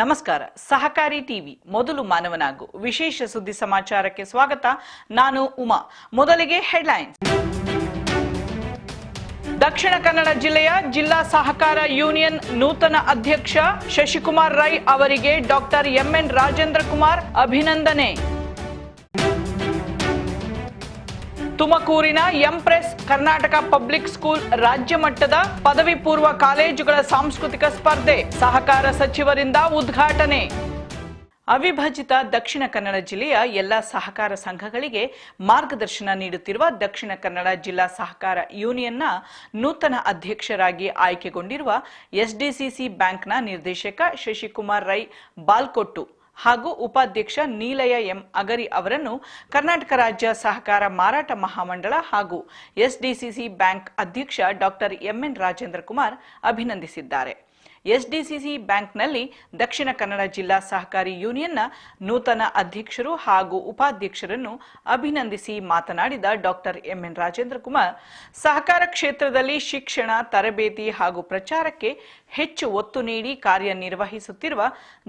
ನಮಸ್ಕಾರ. ಸಹಕಾರಿ ಟಿವಿ, ಮೊದಲು ಮಾನವನಾಗು. ವಿಶೇಷ ಸುದ್ದಿ ಸಮಾಚಾರಕ್ಕೆ ಸ್ವಾಗತ. ನಾನು ಉಮಾ. ಮೊದಲಿಗೆ ಹೆಡ್ಲೈನ್ಸ್. ದಕ್ಷಿಣ ಕನ್ನಡ ಜಿಲ್ಲೆಯ ಜಿಲ್ಲಾ ಸಹಕಾರ ಯೂನಿಯನ್ ನೂತನ ಅಧ್ಯಕ್ಷ ಶಶಿಕುಮಾರ್ ರೈ ಅವರಿಗೆ ಡಾಕ್ಟರ್ ಎಂಎನ್ ರಾಜೇಂದ್ರ ಕುಮಾರ್ ಅಭಿನಂದನೆ. ತುಮಕೂರಿನ ಎಂಪ್ರೆಸ್ ಕರ್ನಾಟಕ ಪಬ್ಲಿಕ್ ಸ್ಕೂಲ್ ರಾಜ್ಯ ಮಟ್ಟದ ಪದವಿ ಪೂರ್ವ ಕಾಲೇಜುಗಳ ಸಾಂಸ್ಕೃತಿಕ ಸ್ಪರ್ಧೆ ಸಹಕಾರ ಸಚಿವರಿಂದ ಉದ್ಘಾಟನೆ. ಅವಿಭಜಿತ ದಕ್ಷಿಣ ಕನ್ನಡ ಜಿಲ್ಲೆಯ ಎಲ್ಲ ಸಹಕಾರ ಸಂಘಗಳಿಗೆ ಮಾರ್ಗದರ್ಶನ ನೀಡುತ್ತಿರುವ ದಕ್ಷಿಣ ಕನ್ನಡ ಜಿಲ್ಲಾ ಸಹಕಾರ ಯೂನಿಯನ್ನ ನೂತನ ಅಧ್ಯಕ್ಷರಾಗಿ ಆಯ್ಕೆಗೊಂಡಿರುವ ಎಸ್ಡಿಸಿಸಿ ಬ್ಯಾಂಕ್ನ ನಿರ್ದೇಶಕ ಶಶಿಕುಮಾರ್ ರೈ ಬಾಲ್ಕೊಟ್ಟು. ಹಾಗೂ ಉಪಾಧ್ಯಕ್ಷ ನೀಲಯ ಎಂ ಅಗರಿ ಅವರನ್ನು ಕರ್ನಾಟಕ ರಾಜ್ಯ ಸಹಕಾರ ಮಾರಾಟ ಮಹಾಮಂಡಳ ಹಾಗೂ ಎಸ್ಡಿಸಿಸಿ ಬ್ಯಾಂಕ್ ಅಧ್ಯಕ್ಷ doctor M N Rajendra Kumar ಅಭಿನಂದಿಸಿದ್ದಾರೆ. ಎಸ್ಡಿಸಿಸಿ ಬ್ಯಾಂಕ್ನಲ್ಲಿ ದಕ್ಷಿಣ ಕನ್ನಡ ಜಿಲ್ಲಾ ಸಹಕಾರಿ ಯೂನಿಯನ್ನ ನೂತನ ಅಧ್ಯಕ್ಷರು ಹಾಗೂ ಉಪಾಧ್ಯಕ್ಷರನ್ನು ಅಭಿನಂದಿಸಿ ಮಾತನಾಡಿದ ಡಾಕ್ಟರ್ ಎಂಎನ್ ರಾಜೇಂದ್ರ ಕುಮಾರ್, ಸಹಕಾರ ಕ್ಷೇತ್ರದಲ್ಲಿ ಶಿಕ್ಷಣ, ತರಬೇತಿ ಹಾಗೂ ಪ್ರಚಾರಕ್ಕೆ ಹೆಚ್ಚು ಒತ್ತು ನೀಡಿ ಕಾರ್ಯನಿರ್ವಹಿಸುತ್ತಿರುವ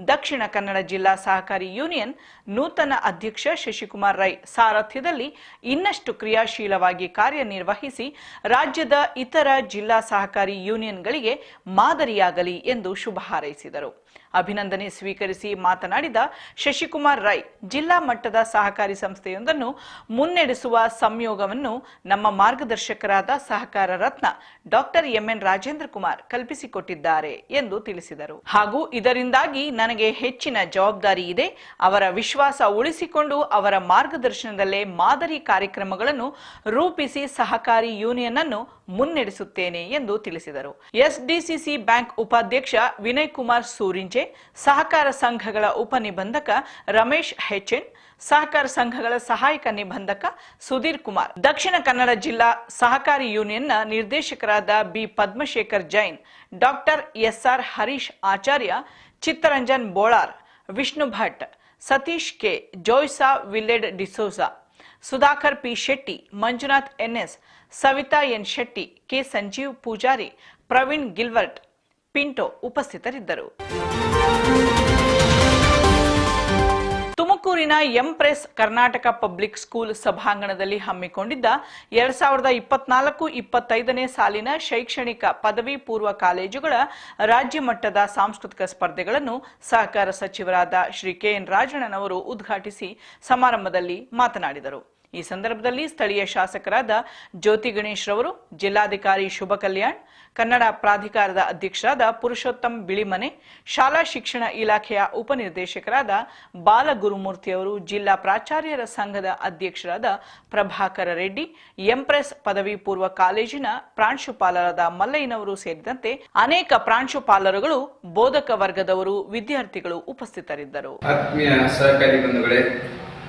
ದಕ್ಷಿಣ ಕನ್ನಡ ಜಿಲ್ಲಾ ಸಹಕಾರಿ ಯೂನಿಯನ್ ನೂತನ ಅಧ್ಯಕ್ಷ ಶಶಿಕುಮಾರ್ ರೈ ಸಾರಥ್ಯದಲ್ಲಿ ಇನ್ನಷ್ಟು ಕ್ರಿಯಾಶೀಲವಾಗಿ ಕಾರ್ಯನಿರ್ವಹಿಸಿ ರಾಜ್ಯದ ಇತರ ಜಿಲ್ಲಾ ಸಹಕಾರಿ ಯೂನಿಯನ್ಗಳಿಗೆ ಮಾದರಿಯಾಗಲಿ ಎಂದು ಶುಭ ಹಾರೈಸಿದರು. ಅಭಿನಂದನೆ ಸ್ವೀಕರಿಸಿ ಮಾತನಾಡಿದ ಶಶಿಕುಮಾರ್ ರೈ, ಜಿಲ್ಲಾ ಮಟ್ಟದ ಸಹಕಾರಿ ಸಂಸ್ಥೆಯೊಂದನ್ನು ಮುನ್ನಡೆಸುವ ಸಂಯೋಗವನ್ನು ನಮ್ಮ ಮಾರ್ಗದರ್ಶಕರಾದ ಸಹಕಾರ ರತ್ನ doctor M N Rajendra Kumar ಕಲ್ಪಿಸಿಕೊಟ್ಟಿದ್ದಾರೆ ಎಂದು ತಿಳಿಸಿದರು. ಹಾಗೂ ಇದರಿಂದಾಗಿ ನನಗೆ ಹೆಚ್ಚಿನ ಜವಾಬ್ದಾರಿ ಇದೆ. ಅವರ ವಿಶ್ವಾಸ ಉಳಿಸಿಕೊಂಡು ಅವರ ಮಾರ್ಗದರ್ಶನದಲ್ಲೇ ಮಾದರಿ ಕಾರ್ಯಕ್ರಮಗಳನ್ನು ರೂಪಿಸಿ ಸಹಕಾರಿ ಯೂನಿಯನ್ ಅನ್ನು ಮುನ್ನಡೆಸುತ್ತೇನೆ ಎಂದು ತಿಳಿಸಿದರು. ಎಸ್ಡಿಸಿಸಿ ಬ್ಯಾಂಕ್ ಉಪಾಧ್ಯಕ್ಷ ವಿನಯ್ ಕುಮಾರ್ ಸೂರಿಂಜೆ ಸಹಕಾರ ಸಂಘಗಳ ಉಪನಿಬಂಧಕ ರಮೇಶ್ ಹೆಚ್ಎನ್ ಸಹಕಾರ ಸಂಘಗಳ ಸಹಾಯಕ ನಿಬಂಧಕ ಸುಧೀರ್ ಕುಮಾರ್. ದಕ್ಷಿಣ ಕನ್ನಡ ಜಿಲ್ಲಾ ಸಹಕಾರಿ ಯೂನಿಯನ್ನ ನಿರ್ದೇಶಕರಾದ B Padmashekar Jain, doctor S R Harish Acharya, Chittaranjan Bolar, Vishnu Bhat, Satish K Joisa Willed D'Souza, Sudhakar P Shetty, Manjunath N S, Savitha N Shetty, K Sanjeev Poojary, Praveen ಗಿಲ್ವರ್ಟ್, Pinto ಉಪಸ್ಥಿತರಿದ್ದರು. ತುಮಕೂರಿನ empress Karnataka public school ಸಭಾಂಗಣದಲ್ಲಿ ಹಮ್ಮಿಕೊಂಡಿದ್ದ ಎರಡ್ ಸಾವಿರದ ಇಪ್ಪತ್ನಾಲ್ಕು ಇಪ್ಪತ್ತೈದನೇ ಸಾಲಿನ ಶೈಕ್ಷಣಿಕ ಪದವಿ ಪೂರ್ವ ಕಾಲೇಜುಗಳ ರಾಜ್ಯ ಮಟ್ಟದ ಸಾಂಸ್ಕೃತಿಕ ಸ್ಪರ್ಧೆಗಳನ್ನು ಸಹಕಾರ ಸಚಿವರಾದ ಶ್ರೀ ಕೆಎನ್ ರಾಜಣ್ಣನವರು ಉದ್ಘಾಟಿಸಿ ಸಮಾರಂಭದಲ್ಲಿ ಮಾತನಾಡಿದರು. ಈ ಸಂದರ್ಭದಲ್ಲಿ ಸ್ಥಳೀಯ ಶಾಸಕರಾದ ಜ್ಯೋತಿ ಗಣೇಶ್ ರವರು, ಜಿಲ್ಲಾಧಿಕಾರಿ ಶುಭ ಕಲ್ಯಾಣ್, ಕನ್ನಡ ಪ್ರಾಧಿಕಾರದ ಅಧ್ಯಕ್ಷರಾದ ಪುರುಷೋತ್ತಮ್ ಬಿಳಿಮನೆ, ಶಾಲಾ ಶಿಕ್ಷಣ ಇಲಾಖೆಯ ಉಪನಿರ್ದೇಶಕರಾದ ಬಾಲಗುರುಮೂರ್ತಿ ಅವರು, ಜಿಲ್ಲಾ ಪ್ರಾಚಾರ್ಯರ ಸಂಘದ ಅಧ್ಯಕ್ಷರಾದ ಪ್ರಭಾಕರ ರೆಡ್ಡಿ, ಎಂಪ್ರೆಸ್ ಪದವಿ ಪೂರ್ವ ಕಾಲೇಜಿನ ಪ್ರಾಂಶುಪಾಲರಾದ ಮಲ್ಲಯ್ಯನವರು ಸೇರಿದಂತೆ ಅನೇಕ ಪ್ರಾಂಶುಪಾಲರುಗಳು, ಬೋಧಕ ವರ್ಗದವರು, ವಿದ್ಯಾರ್ಥಿಗಳು ಉಪಸ್ಥಿತರಿದ್ದರು.